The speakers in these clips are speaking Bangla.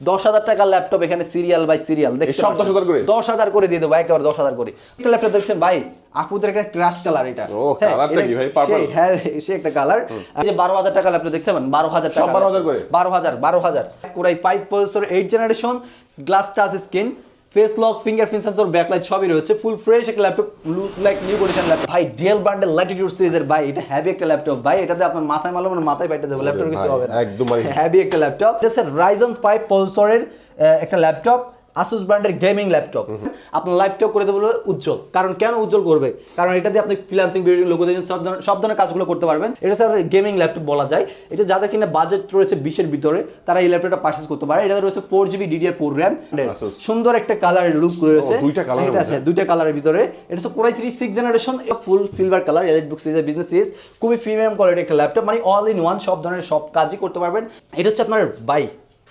দশ হাজার টাকার ল্যাপটপ এখানে সিরিয়াল বাই সিরিয়াল দেখ সব 10,000 করে? দশ হাজার করে দিয়ে দেবো একেবারে দশ হাজার করে একটা ল্যাপটপ দেখছেন ভাই আপুদের একটা ক্রাশ কালার এটা ও, হ্যাঁ, কালারটা কি ভাই? Purple? হ্যাঁ সে একটা কালার যে বারো হাজার টাকা ল্যাপটপ দেখছেন বারো হাজার টাকা বারো 12,000 করে? বারো হাজার বারো হাজার core i five processor eight generation glass touch screen face lock fingerprint sensor backlight সবই রয়েছে ফুল ফ্রেশ একটা laptop looks like new condition laptop ভাই ডিএল বান্ডেল ল্যাটিটিউড সিরিজের ভাই এটা হ্যাভি একটা ল্যাপটপ ভাই এটাতে আপনার মাথায় মারলে মানে মাথায় বাইটে যাবে ল্যাপটপ কিছু হবে না। একদম হ্যাভি একটা ল্যাপটপ এটা স্যার রাইজন ফাইভ পলসরের একটা ল্যাপটপ আসুস ব্র্যান্ডের গেমিং ল্যাপটপ আপনার ল্যাপটপ করে দেবো উজ্জ্বল। কারণ কেন উজ্জ্বল করবে? কারণ এটা দিয়ে আপনি ভিডিও লোগো দিয়েছেন সব ধরনের সব ধরনের কাজগুলো করতে পারবেন। এটা স্যার গেমিং ল্যাপটপ বলা যায়। এটা যাদের কিনা বাজেট রয়েছে বিশের ভিতরে তারা এই ল্যাপটপটা পারচেজ করতে পারে। এটা রয়েছে four GB DDR four RAM সুন্দর একটা কালারের লুক রয়েছে। দুইটা এটা আছে? দুইটা কালারের ভিতরে। এটা হচ্ছে core i three six generation full silver colour EliteBook সিরিজের বিজনেস সিরিজ খুবই প্রিমিয়াম কোয়ালিটি একটা ল্যাপটপ মানে অল ইন ওয়ান সব ধরনের সব কাজই করতে পারবেন। এটা হচ্ছে আপনার বাই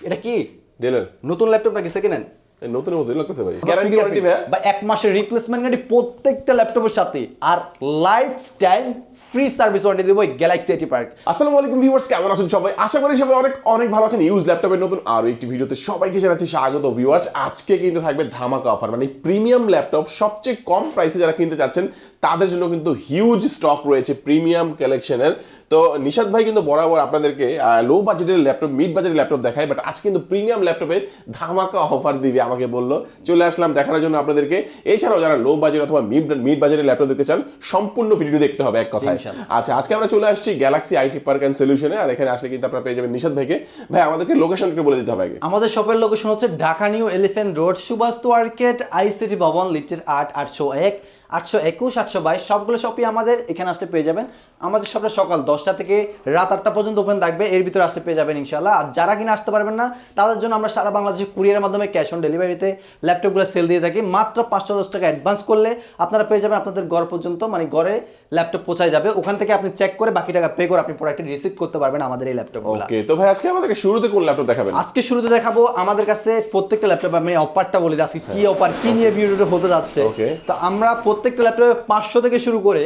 এটা কি? দিলেন নতুন ল্যাপটপ নাকি সেকেন্ড হ্যান্ড মতোই লাগতেছে ভাই। গ্যারান্টি ওয়ারেন্টি ভাই বা এক মাসের রিপ্লেসমেন্ট গ্যারান্টি প্রত্যেকটা ল্যাপটপের সাথে আর life time free service warranty দেবো গ্যালাক্সি এটি পার্ক আসসালামু আলাইকুম ভিউয়ার্স কেমন আছেন সবাই? আশা করি সবাই অনেক অনেক ভালো আছেন। ইউজ ল্যাপটপের নতুন আরও একটি ভিডিওতে সবাইকে জানাচ্ছি স্বাগত ভিউয়ার্স আজকে কিন্তু থাকবে ধামাকা অফার মানে প্রিমিয়াম ল্যাপটপ সবচেয়ে কম প্রাইসে যারা কিনতে চাচ্ছেন তাদের জন্য কিন্তু হিউজ স্টক রয়েছে প্রিমিয়াম কালেকশনের তো নিশাদ ভাই কিন্তু বরাবর আপনাদেরকে লো বাজেটের ল্যাপটপ মিড বাজেটের ল্যাপটপ দেখায় বাট আজকে কিন্তু প্রিমিয়াম ল্যাপটপে ধামাকা অফার দিবে আমাকে বলল। চলে আসলাম দেখানোর জন্য আপনাদেরকে। এছাড়াও যারা লো বাজেট অথবা মিড মিড বাজেটের ল্যাপটপ দেখতে চান সম্পূর্ণ ভিডিও দেখতে হবে এক কথায়। আচ্ছা আজকে আমরা চলে আসছি গ্যালাক্সি আইটি পার্ক অ্যান্ড সলিউশনে আর এখানে আসলে কিন্তু আপনারা পেয়ে যাবেন নিশাদ ভাইকে। ভাই আমাদেরকে লোকেশন একটু বলে দিতে হবে আগে। আমাদের শপের লোকেশন হচ্ছে Dhaka New Elephant Road Subastu market ICT ভবন লিফটের আট আটশো এক আটশো একুশ আটশো বাইশ সবগুলো শপই আমাদের এখানে আসলে পেয়ে যাবেন। আমাদের শপটা সকাল দশটা থেকে রাত আটটা পর্যন্ত ওপেন থাকবে। এর ভিতরে আসতে পেয়ে যাবেন ইনশাল্লাহ আর যারা কিনা আসতে পারবেন না তাদের জন্য আমরা সারা বাংলাদেশে কুরিয়ারের মাধ্যমে ক্যাশ অন ডেলিভারিতে ল্যাপটপগুলো সেল দিয়ে থাকি। মাত্র পাঁচশো দশ টাকা অ্যাডভান্স করলে আপনারা পেয়ে যাবেন আপনাদের ঘর পর্যন্ত মানে ঘরে ল্যাপটপ পৌঁছায় যাবে। ওখান থেকে আপনি চেক করে বাকি টাকা পে করে আপনি প্রোডাক্টটি রিসিভ করতে পারবেন আমাদের এই ল্যাপটপগুলো ওকে তো ভাই আজকে আমাদেরকে শুরুতে কোন ল্যাপটপ দেখাবেন? আজকে শুরুতে দেখাবো আমাদের কাছে প্রত্যেকটা ল্যাপটপ আমি অফারটা বলি আজকে কি অফার কি নিয়ে ভিডিওটা হতে যাচ্ছে. তো আমরা প্রত্যেকটা ল্যাপটপে পাঁচশো থেকে শুরু করে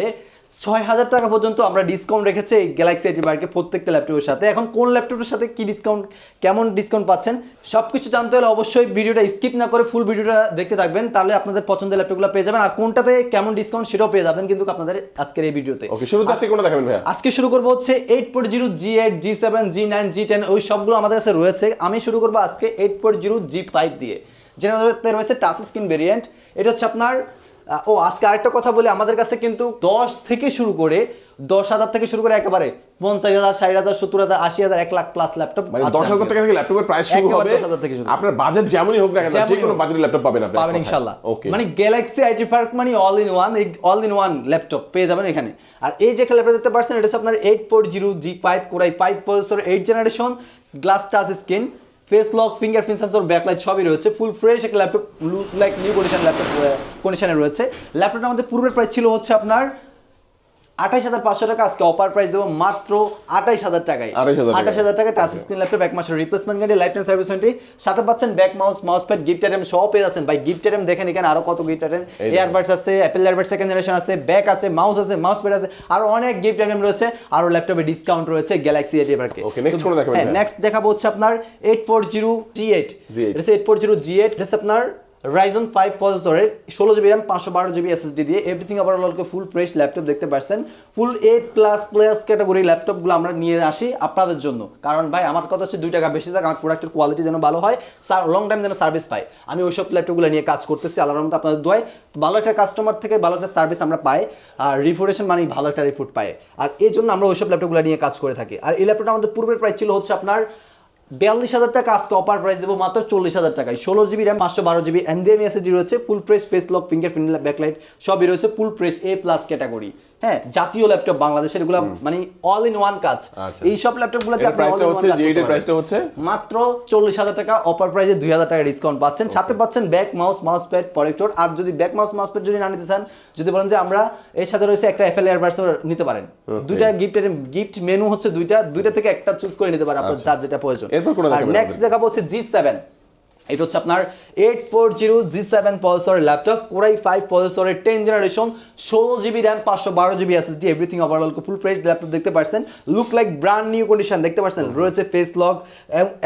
ছয় হাজার টাকা পর্যন্ত আমরা ডিসকাউন্ট রেখেছি এই গ্যালাক্সি এটি মার্কে প্রত্যেকটা ল্যাপটপের সাথে। এখন কোন ল্যাপটপের সাথে কি ডিসকাউন্ট কেমন ডিসকাউন্ট পাচ্ছেন সব কিছু জানতে হলে অবশ্যই ভিডিওটা স্কিপ না করে ফুল ভিডিওটা দেখতে থাকবেন তাহলে আপনাদের পছন্দের ল্যাপটপগুলো পেয়ে যাবেন। আর কোনটাতে কেমন ডিসকাউন্ট সেটাও পেয়ে যাবেন কিন্তু আপনাদের আজকের এই ভিডিওতে। ওকে শুরুতে আজকে কোনটা দেখাবেন ভাইয়া? আজকে শুরু করব হচ্ছে eight point zero G eight G seven G nine G ten ওই সবগুলো আমাদের কাছে রয়েছে। আমি শুরু করব আজকে eight point zero G five দিয়ে। যেটাতে রয়েছে টাচ স্ক্রিন ভেরিয়েন্ট এটা হচ্ছে আপনার ও আজকে আরেকটা কথা বলি আমাদের কাছে কিন্তু দশ থেকে শুরু করে দশ হাজার থেকে শুরু করে একেবারে পঞ্চাশ হাজার ষাট হাজার সত্তর হাজার আশি হাজার এক লাখ প্লাস ল্যাপটপ মানে দশ হাজার টাকা থেকে ল্যাপটপের প্রাইস শুরু হবে? থেকে শুরু। আপনার বাজেট যেমনই হোক না কেন যে কোনো বাজেটের ল্যাপটপ পাবেন আপনি পাবেন ইনশাল্লাহ। ওকে মানে গ্যালাক্সি আইটি পার্ক মানে all in one all in one laptop পেয়ে যাবেন এখানে। আর এই যে ল্যাপটপ দেখতে পাচ্ছেন এটা হচ্ছে আপনার eight four zero G five core i five processor eight generation glass touch screen face lock fingerprint sensor backlight সবই রয়েছে। ফুল ফ্রেশ একটা laptop looks like new condition laptop কন্ডিশনে রয়েছে। ল্যাপটপটা আমাদের পূর্বের প্রাইস ছিল হচ্ছে আপনার আঠাইশ হাজার পাঁচশো টাকা আজকে অফার প্রাইস দেবো মাত্র আঠাইশ হাজার টাকায়। আঠাশ হাজার টাকা টাচ স্ক্রিন ল্যাপটপ এক মাসের replacement guarantee life time service warranty সাথে পাচ্ছেন bag mouse mouse pad gift item সব পেয়ে যাচ্ছেন। ভাই গিফট আইটেম দেখেন এখানে আরও কত গিফট আইটেম এয়ারবাডস আছে অ্যাপেল এয়ারবাড সেকেন্ড জেনারেশন আছে ব্যাক আছে মাউস আছে মাউস প্যাড আছে আর অনেক গিফট আইটেম রয়েছে। আর ল্যাপটপে ডিসকাউন্ট রয়েছে গ্যালাক্সি এটি এবারকে? নেক্সট দেখাবো হচ্ছে আপনার eight four zero G eight এটা eight four zero G eight এটা আপনার রাইজন ফাইভ প্রসেসরের ষোলো জিবি র্যাম পাঁচশো বারো জিবি এসএসডি দিয়ে এভরিথিং ওভারঅলকে ফুল ফ্রেশ ল্যাপটপ দেখতে পাচ্ছেন। Full A plus plus category ল্যাপটপগুলো আমরা নিয়ে আসি আপনাদের জন্য। কারণ ভাই, আমার কথা হচ্ছে দুই টাকা বেশি থাক, আমার প্রোডাক্টের কোয়ালিটি যেন ভালো হয় লং টাইম যেন সার্ভিস পাই আমি ওইসব ল্যাপটপগুলো নিয়ে কাজ করতেছি, আল্লাহর রহমতে আপনাদের দোয়ায়। ভালো একটা কাস্টমার থেকে ভালো একটা সার্ভিস আমরা পাই, আর রিফোর্টেশন মানে ভালো একটা রিপোর্ট পাই আর এই জন্য আমরা ওইসব ল্যাপটপগুলো নিয়ে কাজ করে থাকি। আর এই ল্যাপটপটা আমাদের পূর্বের প্রাইস ছিল হচ্ছে আপনার বিয়াল্লিশ হাজার টাকা আজকে অফার প্রাইস দেবো মাত্র চল্লিশ হাজার টাকায়। ষোলো জিবি র্যাম পাঁচশো বারো জিবি এনডিএম এসএসডি রয়েছে full fresh face lock fingerprint backlight সবই রয়েছে full fresh A plus category হ্যাঁ জাতীয় ল্যাপটপ বাংলাদেশের এগুলো মানে অল ইন ওয়ান কাজ। আচ্ছা। এই সব ল্যাপটপগুলো এর প্রাইসটা হচ্ছে এর প্রাইসটা হচ্ছে? মাত্র টাকা অফার প্রাইসে টাকা ডিসকাউন্ট পাচ্ছেন। সাথে পাচ্ছেন bag mouse mouse pad protector আর যদি ব্যাক মাউস মাউস প্যাড যদি না নিতে চান যদি বলেন যে আমরা এর সাথে রয়েছে একটা এফএল এয়ারবাডস নিতে পারেন। দুইটা গিফটের গিফট মেনু হচ্ছে দুইটা। দুইটা থেকে একটা চুজ করে নিতে পারেন আপনার আচ্ছা। যার যেটা প্রয়োজন। এরপর নেক্সট দেখাবো হচ্ছে জি সেভেন এটা হচ্ছে আপনার eight four zero G seven প্রসেসরের ল্যাপটপ কোরাই ফাইভ প্রসেসরের টেন জেনারেশন ষোলো জিবি র্যাম পাঁচশো বারো GB SSD everything overall full price laptop দেখতে পাচ্ছেন look like brand new condition দেখতে পাচ্ছেন রয়েছে face lock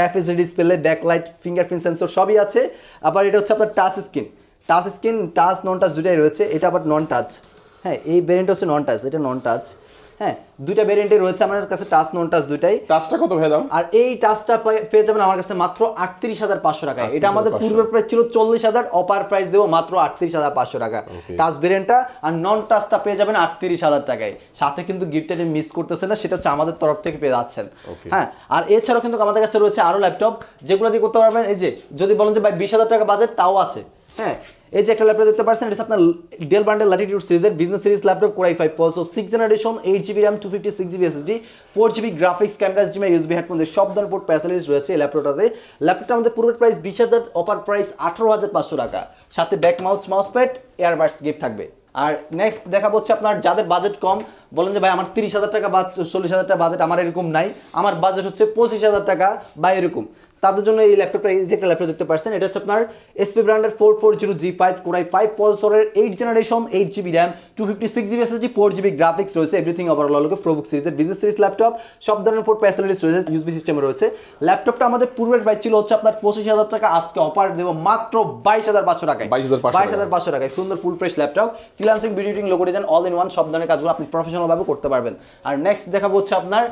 FSD display backlight fingerprint sensor সবই আছে। আবার এটা হচ্ছে আপনার touch screen touch screen touch non touch দুটাই রয়েছে। এটা আবার নন টাচ হ্যাঁ এই ভেরিয়েন্ট হচ্ছে নন টাচ এটা নন টাচ হ্যাঁ দুইটা ভেরিয়েন্টে রয়েছে আমার কাছে টাচ নন টাচ দুইটাই। টাচটা কত ভাই দাম? আর এই টাচটা পেয়ে যাবেন আমার কাছে মাত্র আটত্রিশ হাজার পাঁচশো টাকায় এটা আমাদের পূর্বের প্রাইস ছিল চল্লিশ হাজার অপার প্রাইস দেবো মাত্র আটত্রিশ হাজার পাঁচশো টাকা. টাচ ভেরিয়েন্টটা আর নন টাচটা পেয়ে যাবেন আটত্রিশ হাজার টাকায়। সাথে কিন্তু গিফটটা মিস করতেছে না সেটা হচ্ছে আমাদের তরফ থেকে পেয়ে যাচ্ছেন। হ্যাঁ আর এছাড়াও কিন্তু আমাদের কাছে রয়েছে আরও ল্যাপটপ যেগুলো দিয়ে করতে পারবেন এই যে যদি বলেন যে ভাই বিশ হাজার টাকা বাজেট তাও আছে। হ্যাঁ এই যে একটা ল্যাপটপ দেখতে পাচ্ছেন, এটা আপনার ডেল বান্ডেল ল্যাটিটিউড সিরিজের business series laptop core i five processor six generation eight GB RAM two fifty six GB SSD four GB graphics camera জিমা USB headphone সব ধরনের পোর্ট ফ্যাসিলিটিস রয়েছে এই ল্যাপটপটাতে ল্যাপটপটা আমাদের পূর্বের প্রাইস বিশ হাজার অপার প্রাইস আঠারো হাজার পাঁচশো টাকা। সাথে bag mouse mouse pad earbuds gift থাকবে। আর নেক্সট দেখা হচ্ছে আপনার যাদের বাজেট কম, বলেন যে ভাই আমার তিরিশ হাজার টাকা বা চল্লিশ হাজার টাকা বাজেট আমার এরকম নাই। আমার বাজেট হচ্ছে পঁচিশ হাজার টাকা বা এরকম। তাদের জন্য এই ল্যাপটপটা এই যে একটা ল্যাপটপ দেখতে পাচ্ছেন এটা হচ্ছে আপনার এসপি ব্র্যান্ডের four four zero G five core i five প্রসেসরের eight generation eight GB RAM two fifty six GB SSD four GB graphics রয়েছে এভরিথিং ওভারঅল হলো প্রোবুক সিরিজের বিজনেস সিরিজ ল্যাপটপ সব ধরনের পোর্ট ফ্যাসিলিটিস রয়েছে ইউসবি সিস্টেমে রয়েছে। ল্যাপটপটা আমাদের পূর্বের প্রাইস ছিল হচ্ছে আপনার পঁচিশ হাজার টাকা আজকে অফার দেবো মাত্র বাইশ হাজার পাঁচশো টাকায়। 22,500 বাইশ হাজার পাঁচশো টাকায় সুন্দর full fresh laptop freelancing video editing all in one সব ধরনের কাজগুলো আপনি প্রফেশনাল ভাবে করতে পারবেন। আর নেক্সট দেখাবো হচ্ছে আপনার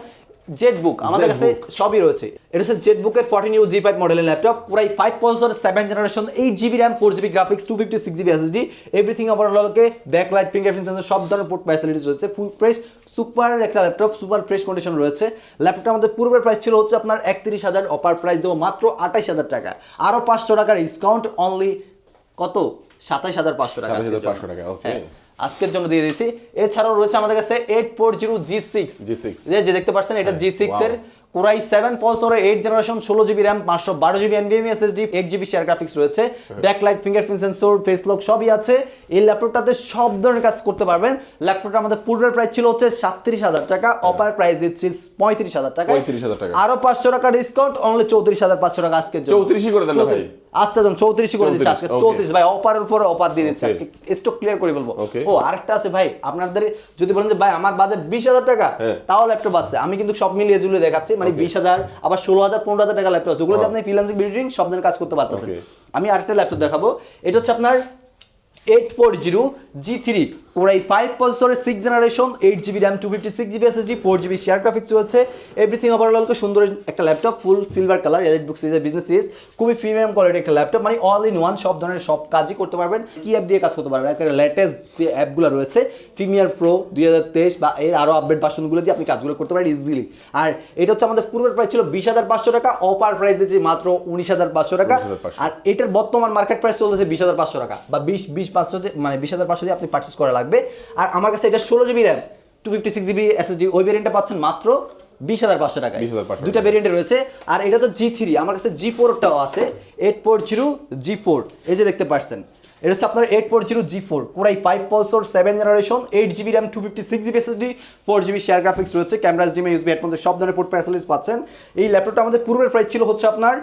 জেট বুক আমাদের কাছে সবই রয়েছে। এটা হচ্ছে জেট বুকের ফর্টিন ইউ জি ফাইভ মডেলের ল্যাপটপ পুরাই five পলসর seven generation eight GB RAM four GB graphics two fifty six GB SSD everything ওভারঅলকে backlight fingerprint sensor সব ধরনের পোর্ট ফ্যাসিলিটিস রয়েছে ফুল ফ্রেশ সুপার একটা ল্যাপটপ সুপার ফ্রেশ কন্ডিশন রয়েছে। ল্যাপটপটা আমাদের পূর্বের প্রাইস ছিল হচ্ছে আপনার একত্রিশ হাজার অপার প্রাইস দেবো মাত্র আঠাইশ হাজার টাকা। আরও পাঁচশো টাকার ডিসকাউন্ট অনলি কত? সাতাইশ হাজার পাঁচশো টাকা। 27,500 টাকা, okay. হ্যাঁ, আজকের জন্য দিয়ে দিয়েছি। এছাড়াও রয়েছে আমাদের কাছে eight four zero G six G6 যে যে দেখতে পাচ্ছেন এটা হ্যাঁ, জি সিক্স এর. কোরাই সেভেন পলসরের এইট জেনারেশন ষোলো জিবি র্যাম পাঁচশো বারো GB এনবিএম SSD eight GB share graphics রয়েছে। হ্যাঁ। Backlight fingerprint sensor face lock সবই আছে। এই ল্যাপটপটাতে সব ধরনের কাজ করতে পারবেন। ল্যাপটপটা আমাদের পূর্বের প্রাইস ছিল হচ্ছে সাতত্রিশ হাজার টাকা অপার প্রাইস দিচ্ছি পঁয়ত্রিশ হাজার টাকা। 35,000 টাকা। আরও পাঁচশো টাকা ডিসকাউন্ট অনলি চৌত্রিশ হাজার পাঁচশো টাকা জন্য। 34 করে দেন ভাই। আচ্ছা যখন চৌত্রিশই করে দিচ্ছে আজকে চৌত্রিশ। ভাই অফারের উপরে অফার দিয়ে দিচ্ছে। আজকে স্টক ক্লিয়ার করে বলব ও আরেকটা আছে ভাই আপনাদের যদি বলেন যে ভাই আমার বাজেট বিশ হাজার টাকা হ্যাঁ। তাও ল্যাপটপ আছে। আমি কিন্তু সব মিলিয়ে জুলে দেখাচ্ছি মানে বিশ হাজার আবার ষোলো হাজার পনেরো হাজার টাকা ল্যাপটপ আছে। ওগুলোতে হ্যাঁ। আপনি ফ্রিল্যান্সিং বিল্ডিং সব ধরনের কাজ করতে পারতেছেন। আমি আরেকটা ল্যাপটপ দেখাবো। এটা হচ্ছে আপনার eight four zero G three core i five পলসরের six generation eight GB RAM two fifty six GB SSD four GB share graphics রয়েছে এভরিথিং ওভারঅলকে সুন্দর একটা laptop full silver colour EliteBook সিরিজের বিজনেস সিরিজ খুবই প্রিমিয়াম কোয়ালিটি একটা ল্যাপটপ মানে অল ইন ওয়ান সব ধরনের সব কাজই করতে পারবেন। কি অ্যাপ দিয়ে কাজ করতে পারবেন? একটা লেটেস্ট যে অ্যাপগুলো রয়েছে প্রিমিয়ার প্রো দুই হাজার তেইশ বা এর আরও আপডেট ভার্সনগুলো দিয়ে আপনি কাজগুলো করতে পারেন ইজিলি আর এটা হচ্ছে আমাদের পূর্বের প্রাইস ছিল বিশ হাজার পাঁচশো টাকা অপার প্রাইস দিচ্ছি মাত্র উনিশ হাজার পাঁচশো টাকা। 19,500 আর এটার বর্তমান মার্কেট প্রাইস চলতেছে বিশ হাজার পাঁচশো টাকা বা বিশ বিশ পাঁচশো মানে বিশ হাজার পাঁচশো দিয়ে আপনি পার্চেস করা লাগবে। আর আমার কাছে এটা ষোলো GB RAM two fifty six GB SSD ওই ভেরিয়েন্টটা পাচ্ছেন মাত্র বিশ হাজার পাঁচশো টাকা 20,500 দুটা ভেরিয়েন্টে রয়েছে। আর এটা তো জি থ্রি আমার কাছে জি ফোরটাও আছে। Eight four zero G four এই যে দেখতে পাচ্ছেন। এটা হচ্ছে আপনার eight four zero G four core i five পলসর seven generation eight GB RAM two fifty six GB SSD four GB share graphics রয়েছে ক্যামেরা জিমে ইউসবি হেডফোনসের সব ধরনের পোর্ট ফ্যাসিলিটিস পাচ্ছেন। এই ল্যাপটপটা আমাদের পূর্বের প্রাইস ছিল হচ্ছে আপনার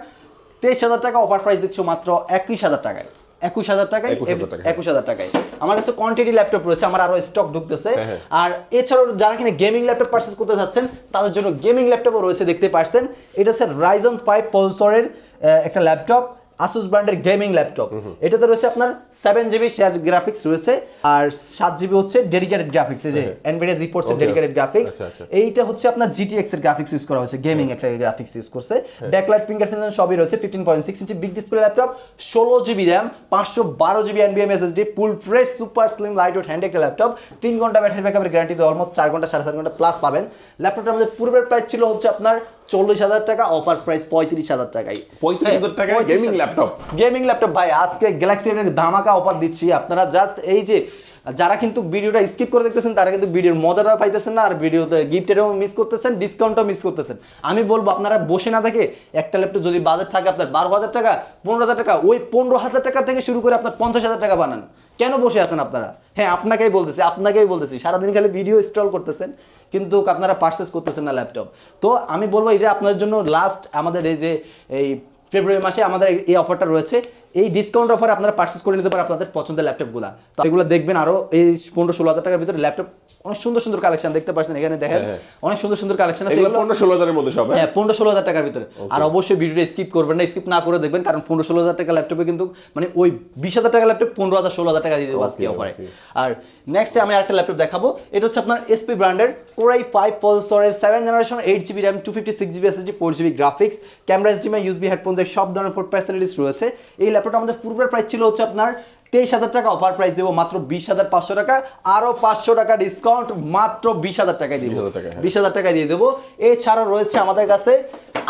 তেইশ হাজার টাকা অফার প্রাইস দিচ্ছে মাত্র একত্রিশ হাজার টাকায়। একুশ হাজার টাকায় একুশ হাজার টাকায় আমার কাছে কোয়ান্টিটি ল্যাপটপ রয়েছে আমার আরও স্টক ঢুকতেছে। হ্যাঁ, হ্যাঁ। আর এছাড়াও যারা কিনা গেমিং ল্যাপটপ পারচেস করতে যাচ্ছেন তাদের জন্য গেমিং ল্যাপটপও রয়েছে দেখতে পাচ্ছেন এটা হচ্ছে রাইজন ফাইভ পলসরের একটা ল্যাপটপ আসুস ব্র্যান্ডের গেমিং ল্যাপটপ এটাতে রয়েছে আপনার সেভেন জিবি শেয়ার গ্রাফিক্স রয়েছে আর সাত জিবি হচ্ছে ডেডিকেটেড গ্রাফিক্স এই যে এনভিডিয়া জি ফোর্সের ডেডিকেটেড গ্রাফিক্স। এইটা হচ্ছে আপনার জিটিএক্স এর গ্রাফিক্স ইউজ করা হয়েছে গেমিং একটা গ্রাফিক্স ইউজ করছে। ব্যাকলাইট ফিঙ্গারপ্রিন্ট সবই রয়েছে ফিফটিন পয়েন্ট সিক্স ইঞ্চি বিগ ডিসপ্লে ল্যাপটপ ষোলো জিবি র্যাম পাঁচশো বারো GB এনবিএম SSD full fresh super slim lightweight hand একটা ল্যাপটপ তিন ঘণ্টা ব্যাটারি ব্যাকআপের গ্যারান্টি তো অলমোস্ট চার ঘণ্টা সাড়ে চার ঘণ্টা প্লাস পাবেন। ল্যাপটপটা আমাদের পূর্বের প্রাইস ছিল হচ্ছে আপনার চল্লিশ হাজার টাকা অফার প্রাইস পঁয়ত্রিশ হাজার টাকায়। 35,000 টাকায় gaming laptop? গেমিং ল্যাপটপ ভাই আজকে গ্যালাক্সি ধামাকা অফার দিচ্ছি। আপনারা জাস্ট এই যে যারা কিন্তু ভিডিওটা স্কিপ করে দেখতেছেন, তারা কিন্তু ভিডিওর মজাটা পাইতেছেন না আর ভিডিওতে গিফটেরও মিস করতেছেন ডিসকাউন্টও মিস করতেছেন। আমি বলব, আপনারা বসে না দেখে একটা ল্যাপটপ যদি বাজেট থাকে আপনার বারো হাজার টাকা, পনেরো হাজার টাকা, ওই পনেরো হাজার টাকা থেকে শুরু করে আপনার পঞ্চাশ হাজার টাকা বানান। কেন বসে আছেন আপনারা? হ্যাঁ আপনাকেই বলতেছি আপনাকেই বলতেছি, সারাদিন খালি ভিডিও স্টল করতেছেন, কিন্তু আপনারা পার্সেস করতেছেন না ল্যাপটপ তো আমি বলব, এটা আপনাদের জন্য লাস্ট আমাদের এই যে, এই ফেব্রুয়ারি মাসে আমাদের এই অফারটা রয়েছে। এই ডিসকাউন্ট অফারে আপনারা পার্চেস করে নিতে পারেন আপনাদের পছন্দের ল্যাপটপগুলো তো এগুলো দেখবেন আরও এই পনেরো ষোলো হাজার টাকার ভিতরে ল্যাপটপ অনেক সুন্দর সুন্দর কালেকশন দেখতে পাচ্ছেন এখানে দেখেন হ্যাঁ, অনেক সুন্দর সুন্দর কালেকশন আছে। পনেরো ষোলো হাজারের মধ্যে সব হ্যাঁ? হ্যাঁ পনেরো ষোলো হাজার টাকার ভিতরে। আর অবশ্যই ভিডিওটা স্কিপ করবেন না স্কিপ না করে দেখবেন কারণ পনেরো ষোলো হাজার টাকা ল্যাপটপে কিন্তু মানে ওই বিশ হাজার টাকা ল্যাপটপ পনেরো হাজার ষোলো হাজার টাকা দিয়ে দেবো আজকে অফারে আর নেক্সট আমি আরেকটা ল্যাপটপ দেখাবো এটা হচ্ছে আপনার এসপি ব্র্যান্ডের কোরাই ফাইভ প্রসেসরের seven generation eight GB RAM two fifty six GB SSD four GB graphics camera SDMI USB headphone সব ধরনের পোর্ট ফ্যাসিলিটিস রয়েছে। এই ল্যাপটপটা আমাদের পূর্বের প্রাইস ছিল হচ্ছে আপনার তেইশ হাজার টাকা অফার প্রাইস দেবো মাত্র বিশ হাজার পাঁচশো টাকা আরও পাঁচশো টাকা ডিসকাউন্ট মাত্র বিশ হাজার টাকায় দিব। 20,000 টাকা, হ্যাঁ। বিশ হাজার টাকায় দিয়ে দেবো। এছাড়াও রয়েছে আমাদের কাছে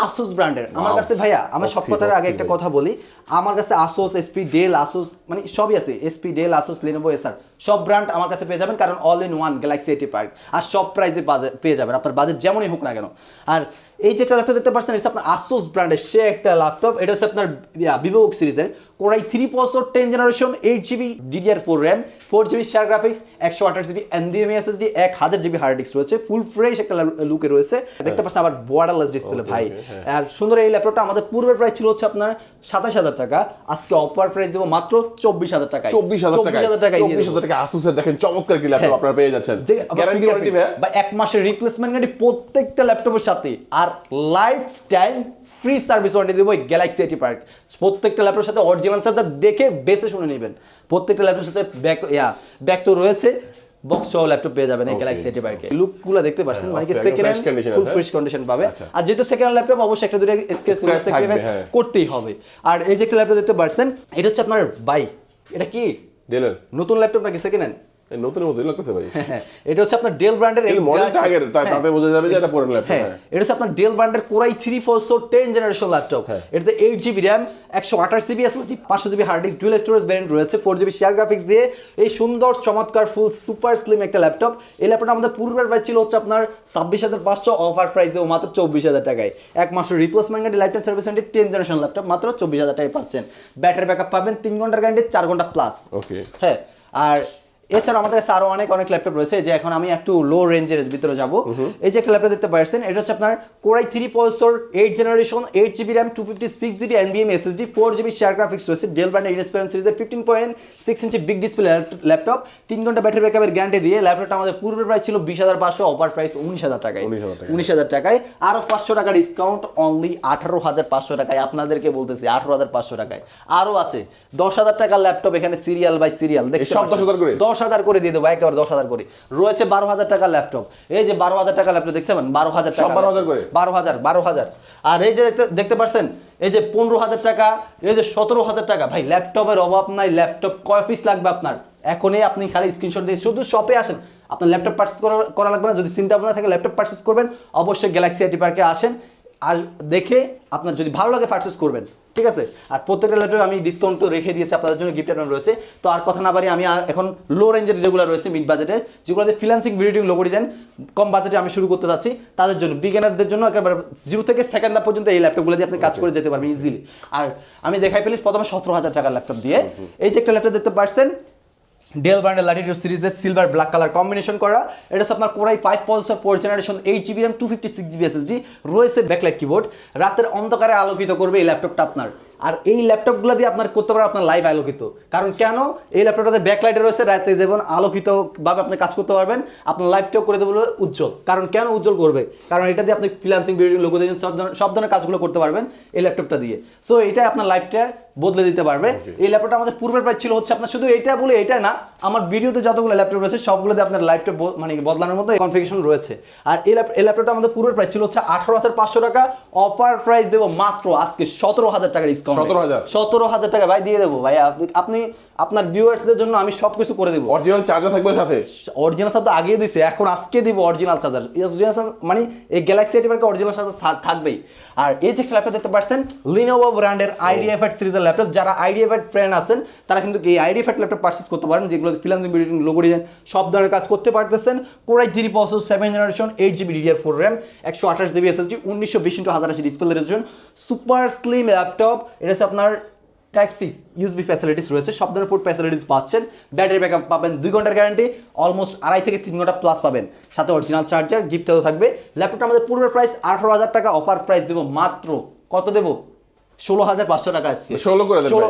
আসুস ব্র্যান্ডের আমার কাছে ভাইয়া আমার সব কথার আগে একটা কথা বলি। আমার কাছে আসোস এসপি ডেল আসুস মানে সবই আছে। এসপি ডেল আসুস লিনোভো এসার সব ব্র্যান্ড আমার কাছে পেয়ে যাবেন কারণ অল ইন ওয়ান গ্যালাক্সি এইটি পার্ক আর সব প্রাইসে পেয়ে যাবেন। আপনার বাজেট যেমনই হোক না কেন। আর এই যে একটা ল্যাপটপ দেখতে পাচ্ছেন, এটা আপনার আসুস ব্র্যান্ডের সে একটা ল্যাপটপ এটা হচ্ছে আপনার বিভোক সিরিজের core i three প্রসর ten generation eight GB DDR four RAM four GB share graphics একশো আঠাশ জিবি এনডিএমএ এসএসডি এক হাজার জিবি হার্ড ডিস্ক রয়েছে ফুল ফ্রেশ একটা লুকে রয়েছে। দেখতে পাচ্ছেন আবার বর্ডারলেস ডিসপ্লে ভাই। হ্যাঁ। আর সুন্দর এই ল্যাপটপটা আমাদের পূর্বের প্রাইস ছিল হচ্ছে আপনার সাতাশ হাজার টাকা। আজকে অফার প্রাইস দেবো মাত্র চব্বিশ হাজার টাকা চব্বিশ হাজার টাকা টাকা চব্বিশ হাজার টাকা আসুসের দেখেন চমৎকার কি ল্যাপটপ হ্যাঁ। আপনারা পেয়ে যাচ্ছেন। গ্যারান্টি ওয়ারেন্টি বা এক মাসের রিপ্লেসমেন্ট গ্যারান্টি প্রত্যেকটা ল্যাপটপের সাথে। আর life time free service warranty দেবো গ্যালাক্সি এটি পার্ক প্রত্যেকটা ল্যাপটপের সাথে অরিজিনাল চার্জার দেখে বেসে শুনে নেবেন। প্রত্যেকটা ল্যাপটপের সাথে ব্যাক ইয়া ব্যাক তো রয়েছে। বক্স সহ ল্যাপটপ পেয়ে যাবেন এই গ্যালাক্সি এটি পার্কে লুকগুলো দেখতে পাচ্ছেন হ্যাঁ, মানে কি second condition full fresh condition পাবে। আচ্ছা। আর যেহেতু সেকেন্ড ল্যাপটপ অবশ্যই একটা দুটো Scratch থাকবে, হ্যাঁ। করতেই হবে। আর এই যে একটা ল্যাপটপ দেখতে পাচ্ছেন এটা হচ্ছে আপনার বাই এটা কি? ডেলের নতুন ল্যাপটপ নাকি সেকেন্ড হ্যান্ড নতুনের মতোই লাগতেছে ভাই। হ্যাঁ এটা হচ্ছে আপনার ডেল ব্র্যান্ডের এই মডেলটা আগের তাতে বোঝা যাবে যে এটা পুরনো ল্যাপটপ হ্যাঁ হ্যাঁ। এটা হচ্ছে আপনার ডেল ব্র্যান্ডের core i three four four ten generation laptop হ্যাঁ। এটাতে এইট জিবি র্যাম একশো আঠাশ জিবি এসএসডি পাঁচশো GB hard disk dual storage variant রয়েছে ফোর জিবি শেয়ার গ্রাফিক্স দিয়ে। এই সুন্দর চমৎকার ফুল সুপার স্লিম একটা ল্যাপটপ এই ল্যাপটপটা আমাদের পূর্বের প্রাইস ছিল হচ্ছে আপনার ছাব্বিশ হাজার পাঁচশো অফার প্রাইস দেবো মাত্র চব্বিশ হাজার টাকায়। এক মাসের replacement guarantee life time service guarantee ten generation laptop মাত্র চব্বিশ হাজার টাকায় পাচ্ছেন। ব্যাটারি ব্যাকআপ পাবেন তিন ঘণ্টার গ্যারান্টি চার ঘণ্টা প্লাস ওকে হ্যাঁ আর এছাড়া আমাদের কাছে আরও অনেক অনেক ল্যাপটপ রয়েছে যে এখন আমি একটু লো রেঞ্জের ভিতরে যাব। এই যে ল্যাপটপ দেখতে পাচ্ছেন এটা হচ্ছে আপনার core i three processor eight generation eight GB RAM two fifty six GB এনবিএম SSD four GB share graphics রয়েছে ডেল সিরিজের ফিফটিন পয়েন্ট সিক্স ইঞ্চি বিগ ডিসপ্লে ল্যাপটপ তিন ঘণ্টা ব্যাটারি ব্যাকআপের গ্যারান্টি দিয়ে ল্যাপটপটা আমাদের পূর্বের প্রাইস ছিল বিশ হাজার পাঁচশো অফার প্রাইস উনিশ হাজার টাকায়। 19,000 টাকায়। উনিশ হাজার টাকায়। আরও পাঁচশো টাকা ডিসকাউন্ট অনলি আঠারো হাজার পাঁচশো টাকায়। আপনাদেরকে বলতেছি আঠারো হাজার পাঁচশো টাকায়। আরও আছে দশ হাজার টাকার ল্যাপটপ এখানে সিরিয়াল বাই সিরিয়াল এই সব 10,000 করে? দশ হাজার করে দিয়ে দেবো একেবারে দশ হাজার করে। রয়েছে বারো হাজার টাকার ল্যাপটপ। এই যে বারো হাজার টাকার ল্যাপটপ দেখতে পাবেন বারো হাজার টাকা বারো হাজার করে? বারো হাজার বারো হাজার। আর এই যে দেখতে- দেখতে পাচ্ছেন? এই যে পনেরো হাজার টাকা এই যে সতেরো হাজার টাকা। ভাই ল্যাপটপের অভাব নাই ল্যাপটপ কয় পিস লাগবে আপনার? এখনই আপনি খালি স্ক্রিনশট দিয়ে শুধু শপে আসেন। আপনার ল্যাপটপ পার্চেস করা লাগবে না। যদি চিন্তা ভাবনা থাকে ল্যাপটপ পার্চেস করবেন। অবশ্যই গ্যালাক্সি আইটি পার্কে আসেন। আর দেখে আপনার যদি ভালো লাগে পার্চেস করবেন। ঠিক আছে? আর প্রত্যেকটা ল্যাপটপে আমি ডিসকাউন্ট তো রেখে দিয়েছি আপনাদের জন্য গিফট আইটেম রয়েছে। তো আর কথা না পারি আমি আর এখন লো রেঞ্জের যেগুলো রয়েছে মিড বাজেটের যেগুলোতে ফিনান্সিং ভিডিও লো ডিজাইন কম বাজেটে আমি শুরু করতে চাচ্ছি তাদের জন্য বিজ্ঞানারদের জন্য একেবারে জিরো থেকে সেকেন্ড লাভ পর্যন্ত এই ল্যাপটপগুলো দিয়ে আপনি কাজ করে যেতে পারবেন ইজিলি আর আমি দেখাই ফেলি প্রথমে সতেরো হাজার টাকার ল্যাপটপ দিয়ে। এই যে একটা ল্যাপটপ দেখতে পাচ্ছেন ডেল ব্র্যান্ডের ল্যাটিটিউড সিরিজের সিলভার ব্ল্যাক কালার কম্বিনেশন করা। এটা হচ্ছে আপনার core i five পলসার four generation eight GB RAM two fifty six GB SSD রয়েছে ব্যাকলাইট কিবোর্ড রাতের অন্ধকারে আলোকিত করবে এই ল্যাপটপটা আপনার। আর এই ল্যাপটপগুলো দিয়ে আপনার করতে পারে আপনার লাইভ আলোকিত। কারণ কেন? এই ল্যাপটপটাতে ব্যাকলাইটে রয়েছে রাতে যেমন আলোকিতভাবে আপনি কাজ করতে পারবেন আপনার লাইফটাও করে দেবো উজ্জ্বল। কারণ কেন উজ্জ্বল করবে? কারণ এটা দিয়ে আপনি ফ্রিলান্সিং ভিডিও দিয়ে সব ধরনের সব ধরনের কাজগুলো করতে পারবেন এই ল্যাপটপটা দিয়ে। সো এটাই আপনার লাইফটা বদলে দিতে পারবে। এই ল্যাপটপটা আমাদের পূর্বের প্রাইস ছিল হচ্ছে আপনার শুধু এটা বলে এটা না আমার ভিডিওতে যতগুলো ল্যাপটপ রয়েছে সবগুলোতে আপনার লাইফটা মানে বদলানোর মতো কনফিগেশন রয়েছে। আর এই ল্যাপ- এই ল্যাপটপটা আমাদের পূর্বের প্রাইস ছিল হচ্ছে আঠারো হাজার পাঁচশো টাকা অফার প্রাইস দেবো মাত্র আজকে সতেরো হাজার টাকা ডিসকাউন্ট 17,000? সতেরো হাজার টাকা ভাই দিয়ে দেবো ভাই। আপনি- আপনি আপনার ভিউয়ার্সদের জন্য আমি সব কিছু করে দেবো। অরিজিনাল চার্জার থাকবে সাথে? অরিজিনাল তো আগিয়ে দিছে এখন আজকে দিব অরিজিনাল চার্জার অরিজিনাল মানে এই গ্যালাক্সি এটি পার্কে অরিজিনাল চার্জার থাকবেই। আর এই যে ল্যাপটপ দেখতে পাচ্ছেন লিনোভো ব্র্যান্ডের আইডিয়া ফ্যাট সিরিজের ল্যাপটপ যারা আইডিয়া ফ্যাট ফ্রেন্ড আছেন তারা কিন্তু এই আইডিয়া ফ্যাট ল্যাপটপ পারচেস করতে পারেন যেগুলো ফিলান্সিং বিল্ডিং লোগো ডিজাইন সব ধরনের কাজ করতে পারতেছেন। Core i three process seven generation eight GB DDR four RAM একশো আঠাশ জিবি এসএসডি উনিশশো বিশ ইন্টু হাজার আশি display resolution super slim laptop এটা হচ্ছে আপনার টাইপ সি ইউএসবি ফ্যাসিলিটিস রয়েছে। সব ধরনের পোর্ট ফ্যাসিলিটিস পাচ্ছেন। ব্যাটারি ব্যাকআপ পাবেন দুই ঘণ্টার গ্যারান্টি অলমোস্ট আড়াই থেকে তিন ঘণ্টা প্লাস পাবেন। সাথে অরিজিনাল চার্জার গিফটেও থাকবে। ল্যাপটপটা আমাদের পূর্বের প্রাইস আঠারো হাজার টাকা অফার প্রাইস দেবো মাত্র। কত দেবো? ষোলো হাজার পাঁচশো টাকা আজকে। 16 করে ষোলো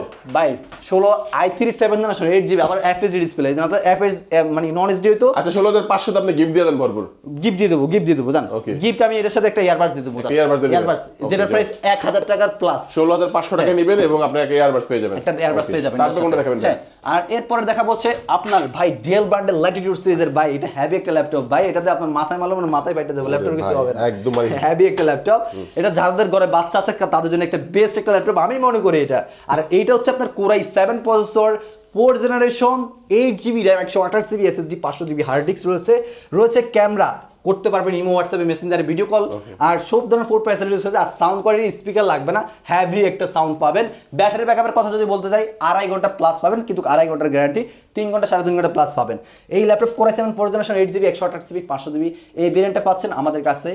ষোলো I three seven generation eight GB আবার এফএসডি ডিসপ্লে এফএস মানে নন হইতো। আচ্ছা ষোলো হাজার পাঁচশো আপনি গিফট দিয়ে দেন ভরপুর। গিফট দিয়ে দেবো গিফট দিয়ে দেবো জান। গিফট আমি এটার সাথে একটা ইয়ারবাডস দিয়ে দেবো। ইয়ারবাডস Okay, যেটা প্রাইস এক হাজার টাকার প্লাস ষোলো হাজার পাঁচশো টাকা নেবেন এবং আপনি একটা এয়ারবাডস পেয়ে যাবেন। একটা Okay. পেয়ে যাবেন তারপর কোনটা দেখাবেন হ্যাঁ আর এরপরে দেখা হচ্ছে আপনার ভাই ডিএল বান্ডেল ল্যাটিটিউড সিরিজের ভাই এটা হ্যাভি একটা ল্যাপটপ ভাই এটাতে আপনার মাথায় মারলে মানে মাথায় বাইটে যাবে ল্যাপটপ কিছু হবে একদম মানে- হ্যাভি একটা ল্যাপটপ এটা যাদের ঘরে বাচ্চা আছে তাদের জন্য একটা বেস্ট একটা ল্যাপটপ আমি মনে করি এটা। আর এইটা হচ্ছে আপনার core i seven processor four generation eight GB RAM একশো আঠাশ জিবি এসএসডি পাঁচশো জিবি হার্ড ডিস্ক রয়েছে। রয়েছে ক্যামেরা করতে পারবেন ইমো হোয়াটসঅ্যাপে মেসেঞ্জারে ভিডিও কল আর সব ধরনের ফোর ফ্যাসিলিটিস হয়েছে আর সাউন্ড কোয়ালিটি স্পিকার লাগবে না হ্যাভি একটা সাউন্ড পাবেন। ব্যাটারি ব্যাকআপের কথা যদি বলতে চাই আড়াই ঘণ্টা প্লাস পাবেন কিন্তু আড়াই ঘণ্টার গ্যারান্টি তিন ঘণ্টা সাড়ে তিন ঘণ্টা প্লাস পাবেন। এই laptop core i seven four generation eight GB একশো আঠাশ জিবি পাঁচশো জিবি এই ভেরিয়েন্টটা পাচ্ছেন আমাদের কাছে।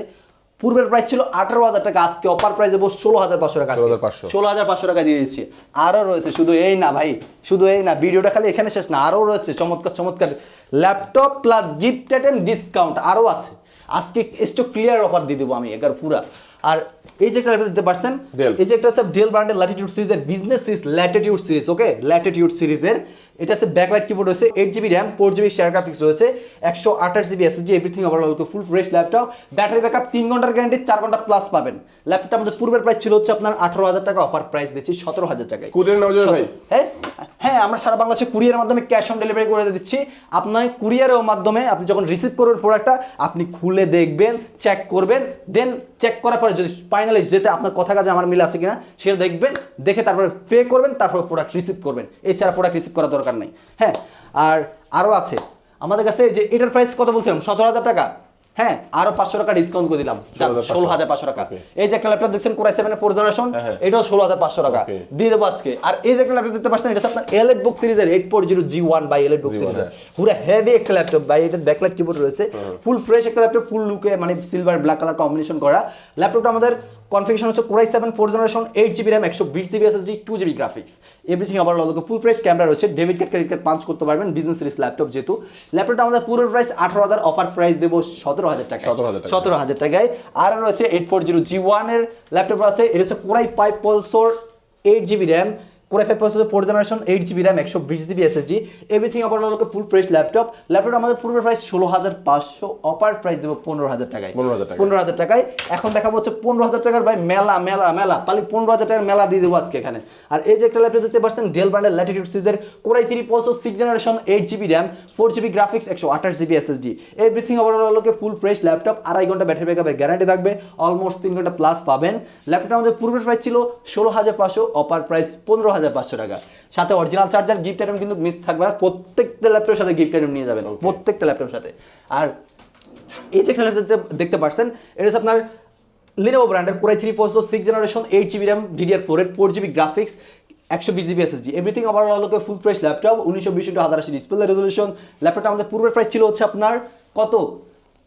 পূর্বের প্রাইস ছিল আঠারো হাজার টাকা আজকে অফার প্রাইস দেবো ষোলো হাজার পাঁচশো টাকা ষোলো হাজার পাঁচশো। টাকা দিয়ে দিচ্ছি। আরও রয়েছে শুধু এই না ভাই শুধু এই না ভিডিওটা খালি এখানে শেষ না আরও রয়েছে চমৎকার চমৎকার। Laptop plus gift and discount আরও আছে। আজকে স্টক ক্লিয়ার অফার দিয়ে দেবো আমি এগার পুরা। আর এই যে একটা দিতে পারছেন এই যে একটা হচ্ছে ডেল ব্র্যান্ডের ল্যাটিটিউড সিরিজের business series Latitude series okay Latitude সিরিজের এটা হচ্ছে ব্যাকলাইট কিবোর্ড রয়েছে eight GB RAM four GB share graphics রয়েছে একশো আঠাশ GB SSD everything overall full fresh laptop battery backup তিন ঘণ্টার গ্যারান্টি চার ঘণ্টা প্লাস পাবেন। ল্যাপটপটা আমাদের পূর্বের প্রাইস ছিল হচ্ছে আপনার আঠারো হাজার টাকা অফার প্রাইস দিচ্ছি সতেরো হাজার টাকায়। কুরিয়ার ভাই? হ্যাঁ? হ্যাঁ আমরা সারা বাংলাদেশে কুরিয়ারের মাধ্যমে ক্যাশ অন ডেলিভারি করে দিচ্ছি। আপনার কুরিয়ারের মাধ্যমে আপনি যখন রিসিভ করবেন প্রোডাক্টটা আপনি খুলে দেখবেন চেক করবেন দেন চেক করার পরে যদি ফাইনালি যেতে আপনার কথা কাজে আমার মিল আছে কিনা সেটা দেখবেন দেখে তারপরে পে করবেন তারপর প্রোডাক্ট রিসিভ করবেন। এছাড়া প্রোডাক্ট রিসিভ করা দরকার নেই। হ্যাঁ আর আরও আছে। আমাদের কাছে যে এটার প্রাইস কত বলছিলাম? সতেরো হাজার টাকা। হ্যাঁ আরও পাঁচশো টাকা ডিসকাউন্ট করে দিলাম। ষোলো হাজার পাঁচশো। টাকা। এই যে একটা ল্যাপটপ দেখছেন কোরাই সেভেন ফোর জেনারেশন হ্যাঁ, হ্যাঁ। এটাও ষোলো হাজার পাঁচশো টাকা। দিয়ে দেবো আজকে। আর এই যে একটা ল্যাপটপ দেখতে পাচ্ছেন এটা আপনার এলএড বুক সিরিজের eight four zero G one by EliteBook G1, সিরিজের হ্যাঁ। পুরো হেভি একটা ল্যাপটপ বাই এটা ব্যাকলাইট কিবোর্ড রয়েছে। ফুল ফ্রেশ একটা ল্যাপটপ ফুল লুকে মানে সিলভার ব্ল্যাক কালার কম্বিনেশন করা। ল্যাপটপটা আমাদের কনফিগেশন হচ্ছে core i seven four generation eight GB RAM একশো বিশ GB SSD two GB graphics everything আবার আলাদা ফুল ফ্রেশ ক্যামেরা রয়েছে। Debit card credit card punch করতে পারবেন বিজনেস সিরিজ ল্যাপটপ যেহেতু। ল্যাপটপটা আমাদের পুরো প্রাইস আঠারো হাজার অফার প্রাইস দেবো সতেরো হাজার টাকা 17,000 টাকা। সতেরো হাজার টাকায়। আর রয়েছে এইট ফোর জিরো জি ওয়ানের ল্যাপটপ আছে। এটা হচ্ছে core i five পলসোর eight GB RAM core i five পলসোর four generation eight GB RAM একশো বিশ জিবি এসএসডি এভরিথিং লোকে ফুল ফ্রেশ ল্যাপটপ ল্যাপটপ আমাদের পূর্বের প্রাইস ষোলো হাজার পাঁচশো অপার প্রাইস দেবো পনেরো হাজার টাকায়। 15,000 টাকায়। পনেরো হাজার টাকায়। এখন দেখাবো হচ্ছে পনেরো হাজার টাকার ভাই মেলা মেলা মেলা। পালি পনেরো হাজার টাকার মেলা দিয়ে দেবো আজকে এখানে। আর এই যে একটা ল্যাপটপ দেখতে পাচ্ছেন ডেল ব্র্যান্ডের ল্যাটিটিউড সিরিজের core i three পলসো six generation eight GB RAM four GB graphics একশো আঠাশ জিবি এসএসডি এভরিথিং ওভারঅল লোকে ফুল ফ্রেশ ল্যাপটপ আড়াই ঘণ্টা ব্যাটারি ব্যাকআপের গ্যারান্টি থাকবে। অলমোস্ট তিন ঘণ্টা প্লাস পাবেন। ল্যাপটপটা আমাদের পূর্বের প্রাইস ছিল ষোলো হাজার পাঁচশো অপার প্রাইস পনেরো হাজার পাঁচশো টাকা। সাথে অরিজিনাল চার্জার গিফট আইটেম কিন্তু মিস থাকবে না। প্রত্যেকটা ল্যাপটপের সাথে গিফট আইটেম নিয়ে যাবেন। প্রত্যেকটা ল্যাপটপের সাথে। আর এই যে খেলাটা দেখতে- পাচ্ছেন এটা আপনার লিনোভো ব্র্যান্ডের core i three four six generation eight GB RAM DDR four এর ফোর জিবি গ্রাফিক্স একশো বিশ জিবি এসএসডি এভরিথিং ওভারঅল হলো ফুল ফ্রেশ ল্যাপটপ উনিশশো বিশ হাজার আশি ডিসপ্লে রেজলিউশন ল্যাপটপটা আমাদের পূর্বের প্রাইস ছিল হচ্ছে আপনার কত?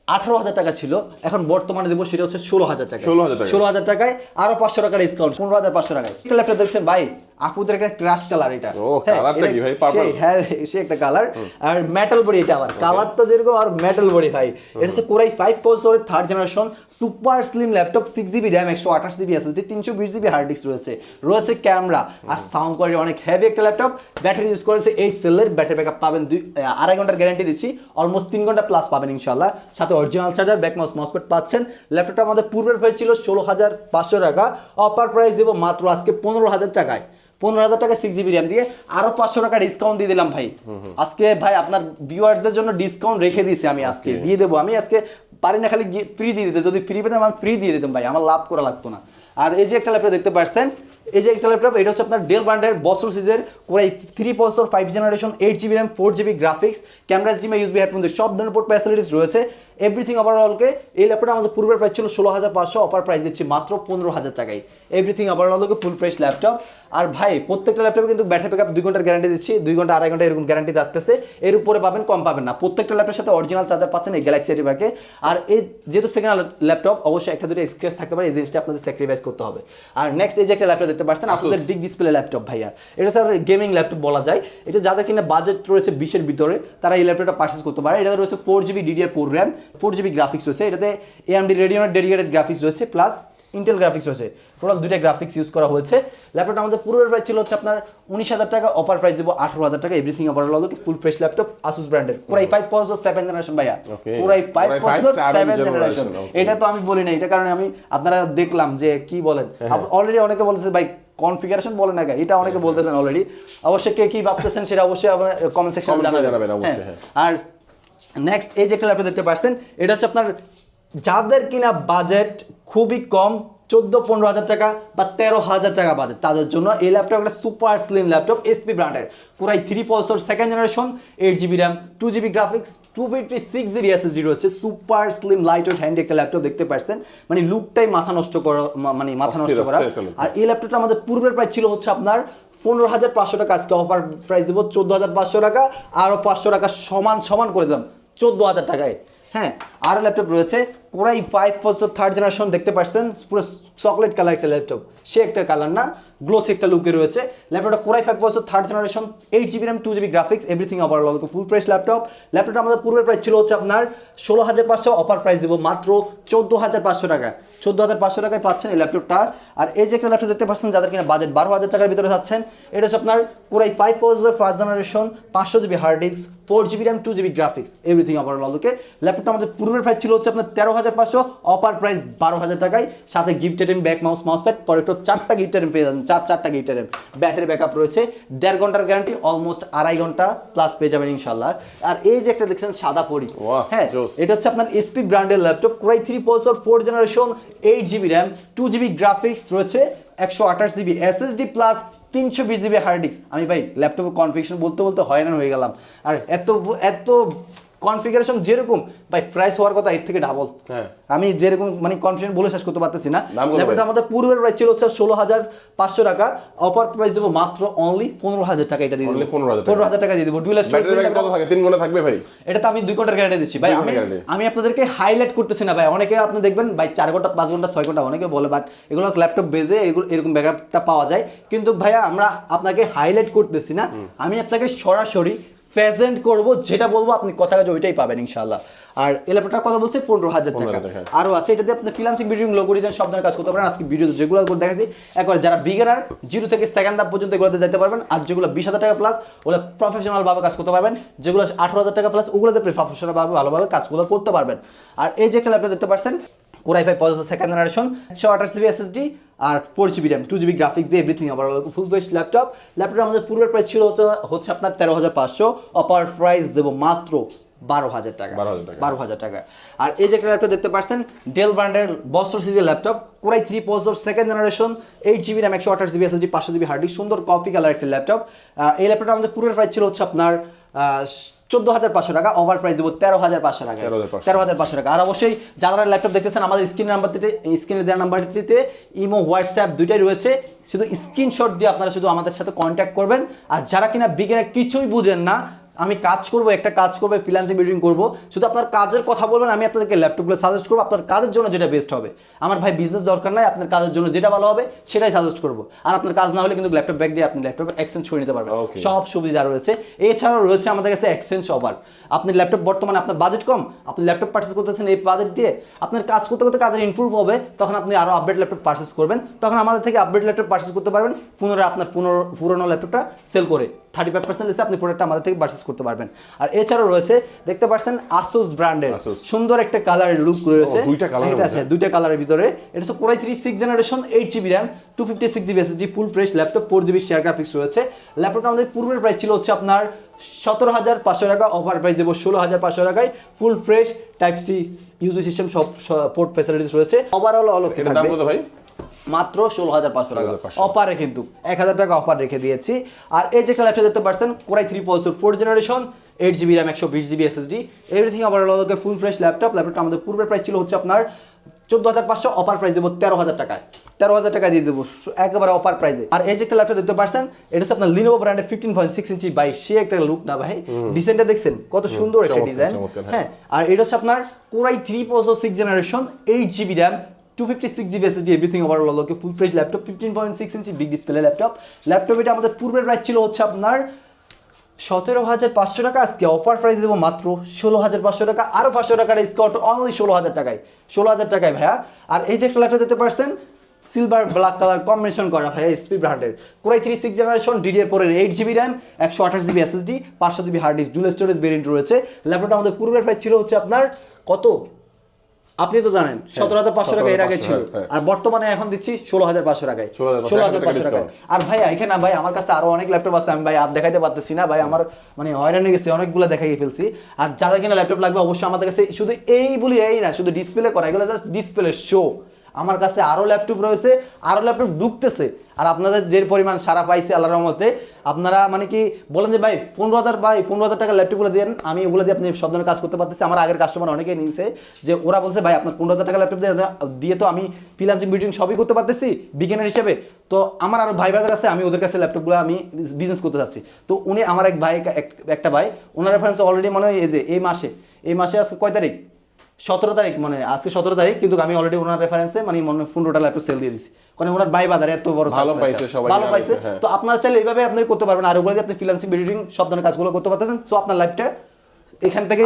আঠারো হাজার টাকা ছিল। এখন বর্তমানে দেবো সেটা হচ্ছে ষোলো হাজার টাকা। 16,000 টাকা। ষোলো হাজার টাকায় আরও পাঁচশো টাকা ডিসকাউন্ট পনেরো হাজার পাঁচশো টাকায়। একটা ল্যাপটপ দেখছেন ভাই আপুদের একটা ক্রাশ কালার এটা। ও, কালারটা কি ভাই? সেই- হ্যাঁ সে একটা কালার আর মেটাল বডি এটা আবার কালার তো যেরকম আর মেটাল বডি ভাই। এটা হচ্ছে কোরাই ফাইভ প্রসেসরের third generation super slim laptop six GB RAM একশো আঠাশ জিবি এসএসডি তিনশো বিশ জিবি হার্ড ডিস্ক রয়েছে। রয়েছে ক্যামেরা আর সাউন্ড কোয়ালিটি অনেক হেভি একটা ল্যাপটপ ব্যাটারি ইউজ করেছে এইট সেলের ব্যাটারি ব্যাকআপ পাবেন দুই আড়াই ঘণ্টার গ্যারান্টি দিচ্ছি। অলমোস্ট তিন ঘণ্টা প্লাস পাবেন ইনশাল্লাহ সাথে original charger bag mouse mousepad পাচ্ছেন। ল্যাপটপটা আমাদের পূর্বের প্রাইস ছিল ষোলো হাজার পাঁচশো টাকা। অফার প্রাইস দেবো মাত্র আজকে পনেরো হাজার টাকায়। পনেরো হাজার টাকা সিক্স জিবি র্যাম দিয়ে আরও পাঁচশো টাকা ডিসকাউন্ট দিয়ে দিলাম ভাই। আজকে ভাই আপনার ভিউয়ার্সদের জন্য ডিসকাউন্ট রেখে দিয়েছি আমি আজকে। দিয়ে দেবো। আমি আজকে পারি না খালি ফ্রি দিয়ে দিতে। যদি ফ্রি পেতাম আমি ফ্রি দিয়ে দিতাম ভাই। আমার লাভ করা লাগতো না। আর এই যে একটা ল্যাপটপ দেখতে পাচ্ছেন এই যে একটা ল্যাপটপ এটা হচ্ছে আপনার ডেল ব্র্যান্ডের বছর সিজের কোরাই থ্রি বছর five generation eight GB RAM four GB graphics camera জিমে ইউজবি হেডফোন সব ধরনের পোর্ট ফ্যাসিলিটিস রয়েছে। এভরিথিং ওভারঅলকে এই ল্যাপটপটা আমাদের পূর্বের প্রাইস ছিল ষোলো হাজার পাঁচশো অফার প্রাইস দিচ্ছি মাত্র পনেরো হাজার টাকায় এভরিথিং ওভারঅলকে ফুল ফ্রেশ ল্যাপটপ আর ভাই প্রত্যেকটা ল্যাপটপে কিন্তু ব্যাটারি ব্যাকআপ দুই ঘণ্টার গ্যারান্টি দিচ্ছি দুই ঘণ্টা আড়াই ঘণ্টা এরকম গ্যারান্টি থাকতেছে। এর উপরে পাবেন কম পাবেন না। প্রত্যেকটা ল্যাপটপের সাথে অরিজিনাল চার্জার পাচ্ছেন এই গ্যালাক্সি এটিভারকে আর এই যেহেতু সেকেন্ড ল্যাপটপ অবশ্যই একটা দুটো স্ক্রেচ থাকতে পারে এই জিনিসটা আপনাদের স্যাক্রিফাইস করতে হবে। আর নেক্সট এই যে একটা ল্যাপটপ দেখতে পাচ্ছেন আসলে বিগ ডিসপ্লে ল্যাপটপ ভাইয়া। এটা স্যার গেমিং ল্যাপটপ বলা যায়। এটা যাদের কিনা বাজেট রয়েছে বিশের ভিতরে তারা এই ল্যাপটপটা পারচেস করতে পারে। এটা রয়েছে four GB DDR four RAM four GB graphics রয়েছে এটাতে এএমডি রেডিওনের ডেডিকেটেড গ্রাফিক্স রয়েছে প্লাস ইন্টেল গ্রাফিক্স রয়েছে। টোটাল দুইটা গ্রাফিক্স ইউজ করা হয়েছে। ল্যাপটপটা আমাদের পূর্বের প্রাইস ছিল হচ্ছে আপনার উনিশ হাজার টাকা অপার প্রাইস দেবো আঠারো হাজার টাকা এভরিথিং অপার হলো ফুল ফ্রেশ ল্যাপটপ আসুস ব্র্যান্ডের core i five processor seven generation ভাইয়া. Core i five Core i5 processor seven generation এটা তো আমি বলি না এটা কারণে আমি আপনারা দেখলাম যে কি বলেন। হ্যাঁ, অলরেডি অনেকে বলতেছে ভাই কনফিগারেশন বলে না এটা অনেকে হ্যাঁ, বলতেছেন অলরেডি অবশ্যই কে কি ভাবতেছেন সেটা অবশ্যই আপনার কমেন্ট সেকশনে জানাবেন। হ্যাঁ। আর নেক্সট এই যে একটা ল্যাপটপ দেখতে পাচ্ছেন এটা হচ্ছে আপনার যাদের কিনা বাজেট খুবই কম চোদ্দ পনেরো হাজার টাকা বা তেরো হাজার টাকা বাজেট তাদের জন্য এই ল্যাপটপ একটা সুপার স্লিম ল্যাপটপ এসপি ব্র্যান্ডের core i three processor second generation eight GB RAM two GB graphics two fifty six GB SSD রয়েছে super slim light weight hand একটা ল্যাপটপ দেখতে পাচ্ছেন। মানে লুকটাই মাথা নষ্ট করা মানে মাথা নষ্ট করা। আর এই ল্যাপটপটা আমাদের পূর্বের প্রায় ছিল হচ্ছে আপনার পনেরো হাজার পাঁচশো টাকা আজকে অফার প্রাইস দেবো, চোদ্দ হাজার পাঁচশো টাকা আরও পাঁচশো টাকা সমান সমান করে দিলাম, চোদ্দ হাজার টাকায়। হ্যাঁ আরও ল্যাপটপ রয়েছে। কোরাই ফাইভ বছর থার্ড জেনারেশন দেখতে পাচ্ছেন। পুরো চকলেট কালার একটা ল্যাপটপ সে একটা কালার না গ্লোস একটা লুকে রয়েছে। ল্যাপটপটা কোরাই ফাইভ বছর third generation eight GB RAM two GB graphics everything offer full fresh laptop ল্যাপটপটা আমাদের পূর্বের প্রাইস ছিল হচ্ছে আপনার ষোলো হাজার পাঁচশো অফার প্রাইস দেবো মাত্র চোদ্দ হাজার পাঁচশো টাকা। চোদ্দ হাজার পাঁচশো টাকায় পাচ্ছেন এই ল্যাপটপটা আর এই যে একটা ল্যাপটপ দেখতে পাচ্ছেন, যাদের কিনা বাজেট বারো হাজার টাকার ভিতরে যাচ্ছেন, এটা হচ্ছে আপনার core i five processor first generation পাঁচশো GB hard disk four GB RAM two GB graphics everything offer ললকে ল্যাপটপটা আমাদের পূর্বের প্রাইস ছিল হচ্ছে আপনার তেরো হাজার পাঁচশো অপার প্রাইস বারো হাজার টাকায় সাথে gift item bag mouse mouse pad পরে একটু চারটা গিফট আইটেম পেয়ে যাবেন চার চারটা গিফট আইটেম ব্যাটারি ব্যাকআপ রয়েছে দেড় ঘণ্টার গ্যারান্টি অলমোস্ট আড়াই ঘণ্টা প্লাস পেয়ে যাবেন ইনশাল্লাহ আর এই যে একটা দেখছেন সাদা পরি হ্যাঁ এটা হচ্ছে আপনার এসপি ব্র্যান্ডের laptop core i three processor four generation eight GB RAM two GB graphics রয়েছে একশো আঠাশ জিবি এসএসডি প্লাস তিনশো বিশ জিবি হার্ড ডিস্ক আমি ভাই ল্যাপটপের কনফিগারেশন বলতে বলতে হয়রান হয়ে গেলাম। আর এত এত কনফিগারেশন যেরকম ভাই প্রাইস হওয়ার কথা এর থেকে ডাবল হ্যাঁ। আমি যেরকম মানে কনফিডেন্ট বলে শেষ করতে পারতেছি না। ল্যাপটপটা আমাদের পূর্বের প্রাইস ছিল হচ্ছে ষোলো হাজার পাঁচশো টাকা অফার প্রাইস দেবো মাত্র অনলি পনেরো হাজার টাকা এটা দিয়ে দেবো। পনেরো হাজার টাকা। দিয়ে দেবো। ডুয়েল তিন ঘণ্টা থাকবে ভাই? এটা তো আমি দুই ঘণ্টার গ্যারান্টি দিচ্ছি। ভাই আমি আমি আপনাদেরকে হাইলাইট করতেছি না ভাই। অনেকে আপনি দেখবেন ভাই চার ঘণ্টা পাঁচ ঘণ্টা ছয় ঘণ্টা অনেকে বলে বাট এগুলো ল্যাপটপ বেজে এগুলো এরকম ব্যাকআপটা পাওয়া যায়। কিন্তু ভাইয়া আমরা আপনাকে হাইলাইট করতেছি না। আমি আপনাকে সরাসরি প্রেজেন্ট করব যেটা বলব আপনি কথা কাজে ওইটাই পাবেন ইনশাল্লাহ আর এই ল্যাপটপটা কথা বলছে পনেরো হাজার টাকা। 15,000 টাকা। আরও আছে এটাতে আপনি ফ্রিলান্সিং ভিডিও লোগো ডিজাইন সব ধরনের কাজ করতে পারেন আজকে ভিডিও যেগুলো করে দেখাচ্ছি একবার যারা বিগিনার জিরো থেকে সেকেন্ড হাফ পর্যন্ত এগুলোতে যেতে পারবেন। আর যেগুলো বিশ হাজার টাকা প্লাস ওগুলো প্রফেশনাল ভাবে কাজ করতে পারবেন। যেগুলো আঠারো হাজার টাকা প্লাস ওগুলোতে প্রফেশনাল ভাবে ভালোভাবে কাজগুলো করতে পারবেন। আর এই যে একটা ল্যাপটপ দেখতে পাচ্ছেন core i five processor second generation একশো আঠাশ জিবি এসএসডি আর four GB RAM two GB graphics দিয়ে এভরিথিং আবার ফুল বেস্ট ল্যাপটপ ল্যাপটপ আমাদের পূর্বের প্রাইস ছিল হচ্ছে- আপনার তেরো হাজার পাঁচশো অপার প্রাইস দেবো মাত্র বারো হাজার টাকা। 12,000 টাকা। বারো হাজার টাকা। আর এই যে একটা ল্যাপটপ দেখতে পাচ্ছেন ডেল ব্র্যান্ডের বছর সিরিজের laptop core i three processor second generation eight GB RAM একশো আঠাশ জিবি এসএসডি পাঁচশো জিবি হার্ডি সুন্দর কপি কালার একটা ল্যাপটপ এই ল্যাপটপটা আমাদের পুরো প্রাইস ছিল হচ্ছে আপনার চোদ্দ হাজার পাঁচশো টাকা ওভার প্রাইস দেবো তেরো হাজার পাঁচশো টাকা 13,500 তেরো হাজার পাঁচশো টাকা। আর অবশ্যই যারা ল্যাপটপ দেখতেছেন আমাদের স্ক্রিন নাম্বারটিতে স্ক্রিনে দেওয়া নাম্বারটিতে ইমো হোয়াটসঅ্যাপ দুইটাই রয়েছে। শুধু স্ক্রিনশট দিয়ে আপনারা শুধু আমাদের সাথে কন্ট্যাক্ট করবেন। আর যারা কিনা বিজ্ঞানের কিছুই বুঝেন না আমি কাজ করব একটা কাজ করব ফ্রিল্যান্সিং বিল্ডিং করব। শুধু আপনার কাজের কথা বলবেন আমি আপনাদেরকে ল্যাপটপগুলো সাজেস্ট করব আপনার কাজের জন্য যেটা বেস্ট হবে। আমার ভাই বিজনেস দরকার নাই আপনার কাজের জন্য যেটা ভালো হবে সেটাই সাজেস্ট করব। আর আপনার কাজ না হলে কিন্তু ল্যাপটপ ব্যাগ দিয়ে আপনি ল্যাপটপ এক্সচেঞ্জ করে নিতে পারবেন। সব সুবিধা রয়েছে। এছাড়াও রয়েছে আমাদের কাছে এক্সচেঞ্জ অফার আপনি ল্যাপটপ বর্তমানে আপনার বাজেট কম আপনি ল্যাপটপ পার্চেস করতেছেন এই বাজেট দিয়ে আপনার কাজ করতে করতে কাজের ইম্প্রুভ হবে তখন আপনি আরও আপডেট ল্যাপটপ পার্চেস করবেন। তখন আমাদের থেকে আপডেট ল্যাপটপ পার্চেস করতে পারবেন পুনরায় আপনার পুনর পুরোনো ল্যাপটপটা সেল করে। থার্টি ফাইভ পার্সেন্ট আপনি প্রোডাক্টটা আমাদের থেকে পার্চেস করতে পারবেন। আর এছাড়াও রয়েছে দেখতে পাচ্ছেন আসুস ব্র্যান্ডের সুন্দর একটা কালারের লুক রয়েছে। দুইটা এটা আছে দুইটা কালারের ভিতরে। এটা হচ্ছে core i three six generation eight GB RAM two fifty six GB SSD full fresh laptop four GB share graphics রয়েছে। ল্যাপটপটা আমাদের পূর্বের প্রাইস ছিল হচ্ছে আপনার সতেরো হাজার পাঁচশো টাকা অফার প্রাইস দেবো ষোলো হাজার পাঁচশো টাকায়। ফুল ফ্রেশ টাইপ সি ইউজি সিস্টেম সব পোর্ট ফ্যাসিলিটিস রয়েছে। ওভারঅল অল দাম ভাই? মাত্র ষোলো হাজার পাঁচশো টাকা। 16,500 অফারে কিন্তু এক হাজার টাকা অফার রেখে দিয়েছি। আর এই যে একটা ল্যাপটপ দেখতে পাচ্ছেন core i three processor four generation eight GB RAM একশো বিশ জিবি এসএসডি এভরিথিং আবার লোকে ফুল ফ্রেশ ল্যাপটপ ল্যাপটপটা আমাদের পূর্বের প্রাইস ছিল হচ্ছে আপনার চোদ্দ হাজার পাঁচশো অফার প্রাইস দেবো তেরো হাজার টাকায়। তেরো হাজার টাকা দিয়ে দেবো একেবারে অফার প্রাইসে আর এই যে একটা ল্যাপটপ দেখতে পাচ্ছেন এটা হচ্ছে আপনার লিনোভো ব্র্যান্ডের ফিফটিন পয়েন্ট সিক্স ইঞ্চি বাই সে একটা লুক না ভাই। ডিজাইনটা দেখছেন? কত সুন্দর একটা ডিজাইন হ্যাঁ। হ্যাঁ আর এটা হচ্ছে আপনার core i three processor six generation eight GB RAM two fifty six GB SSD everything overall লোকে full fresh laptop fifteen point six inch big display laptop laptop এটা আমাদের পূর্বের প্রাইস ছিল হচ্ছে আপনার সতেরো হাজার পাঁচশো টাকা, আজকে অফার প্রাইস দেবো মাত্র ষোলো হাজার পাঁচশো টাকা আরও পাঁচশো টাকার স্কট অনলি ষোলো হাজার টাকায়, ষোলো হাজার টাকায় ভাইয়া। আর এই যে একটা ল্যাপটপ দিতে পারছেন সিলভার ব্ল্যাক কালার কম্বিনেশন করা ভাইয়া স্পি ব্র্যান্ডের core i three six generation DDR পরের এইট জিবি র্যাম একশো আঠাশ জিবি এসএসডি পাঁচশো GB hard disk dual storage variant রয়েছে। ল্যাপটপটা আমাদের পূর্বের প্রাইস ছিল হচ্ছে আপনার কত? আপনি তো জানেন সতেরো হাজার পাঁচশো টাকা এর আগে ছিল। 17,500 হ্যাঁ। আর বর্তমানে এখন দিচ্ছি ষোলো হাজার পাঁচশো টাকায়। ষোলো হাজার পাঁচশো টাকা টাকায়। আর ভাই এখানে না ভাই আমার কাছে আরও অনেক ল্যাপটপ আছে আমি ভাই আর দেখাইতে পারতেছি না ভাই আমার মানে হয়রানি গেছে অনেকগুলো দেখাই ফেলছি। আর যারা কিনা ল্যাপটপ লাগবে অবশ্যই আমাদের কাছে শুধু এই বলি এই না শুধু ডিসপ্লে করা এগুলো জাস্ট ডিসপ্লে শো আমার কাছে আরও ল্যাপটপ রয়েছে আরও ল্যাপটপ ঢুকতেছে। আর আপনাদের যে পরিমাণ সারা পাইছে আল্লাহর রহমতে, আপনারা মানে কি বলেন যে, ভাই, পনেরো হাজার ভাই পনেরো হাজার টাকা ল্যাপটপগুলো দেন, আমি ওগুলো দিয়ে আপনি সব ধরনের কাজ করতে পারতেছি। আমার আগের কাস্টমার অনেকেই নিয়েছে যে, ওরা বলছে, ভাই, আপনার পনেরো হাজার টাকা ল্যাপটপ দিয়ে তো আমি ফ্রিলান্সিং বিল্ডিং সবই করতে পারতেছি বিজ্ঞানের হিসেবে। তো আমার আরও ভাই ব্রাদার আছে, আমি ওদের কাছে ল্যাপটপগুলো আমি বিজনেস করতে চাচ্ছি তো উনি আমার এক ভাই, এক- একটা ভাই ওনার রেফারেন্স অলরেডি মনে হয় এই যে, এই মাসে এই মাসে আজকে কয় তারিখ? সতেরো তারিখ মানে আজকে সতেরো তারিখ কিন্তু আমি অলরেডি ওনার রেফারেন্সে মানে মনে পনেরোটা ল্যাপটপ সেল দিয়ে দিছি। কারণ ওনার বাই বাজারে এত বড় ভালো পাইছে, সবাই ভালো পাইছে। হ্যাঁ। তো আপনারা চাইলে এইভাবে আপনি করতে পারবেন। আর ওগুলো আপনি ফ্রিল্যান্সিং বিল্ডিং সব ধরনের কাজগুলো করতে পারতেছেন। সো আপনার লাইফটা এখান থেকেই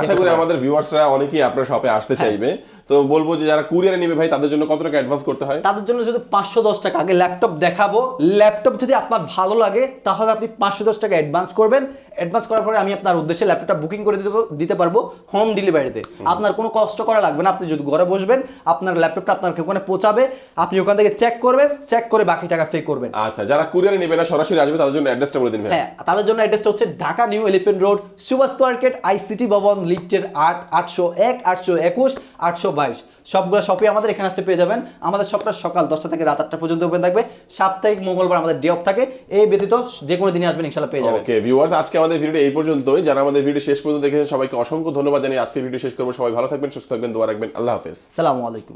আশা করি। আমাদের ভিউয়ার্সরা অনেকেই আপনার শপে আসতে হ্যাঁ। চাইবে। তো বলব যে যারা কুরিয়ারে নেবে ভাই তাদের জন্য কত টাকা অ্যাডভান্স করতে হয়? তাদের জন্য শুধু পাঁচশো দশ টাকা আগে ল্যাপটপ দেখাবো। ল্যাপটপ যদি আপনার ভালো লাগে তাহলে আপনি পাঁচশো দশ টাকা অ্যাডভান্স করবেন। অ্যাডভান্স করার পরে আমি আপনার উদ্দেশ্যে ল্যাপটপটা বুকিং করে দিতে দিতে পারব হোম। ডেলিভারিতে আপনার কোনো কষ্ট করা লাগবে না। আপনি যদি ঘরে বসবেন আপনার ল্যাপটপটা আপনার ওখানে পৌঁছাবে। আপনি ওখান থেকে চেক করবেন চেক করে বাকি টাকা পে করবেন। আচ্ছা যারা কুরিয়ারে নেবে না সরাসরি আসবে তাদের জন্য অ্যাড্রেসটা বলে দিন হ্যাঁ তাদের জন্য অ্যাড্রেসটা হচ্ছে Dhaka new Elephant Road Subhash market ICT ভবন লিফটের আট আটশো এক আটশো একুশ আটশো বাইশ। সবগুলো শপে আমাদের এখানে আসতে পেয়ে যাবেন। আমাদের সবটা সকাল দশটা থেকে রাত আটটা পর্যন্ত ওপেন থাকবে। সাপ্তাহিক মঙ্গলবার আমাদের ডে অফ থাকে। এই ব্যতীত যে কোনো দিনে আসবেন ইনশাল্লাহ পেয়ে যাবেন। ওকে ভিউয়ার্স আজকে আমাদের ভিডিও এই পর্যন্তই। যারা আমাদের ভিডিও শেষ পর্যন্ত দেখেছেন, সবাইকে অসংখ্য ধন্যবাদ জানিয়ে আজকে ভিডিও শেষ করব। সবাই ভালো থাকবেন, সুস্থ থাকবেন, দোয়া রাখবেন। আল্লাহ হাফেজ। সালামু আলাইকুম।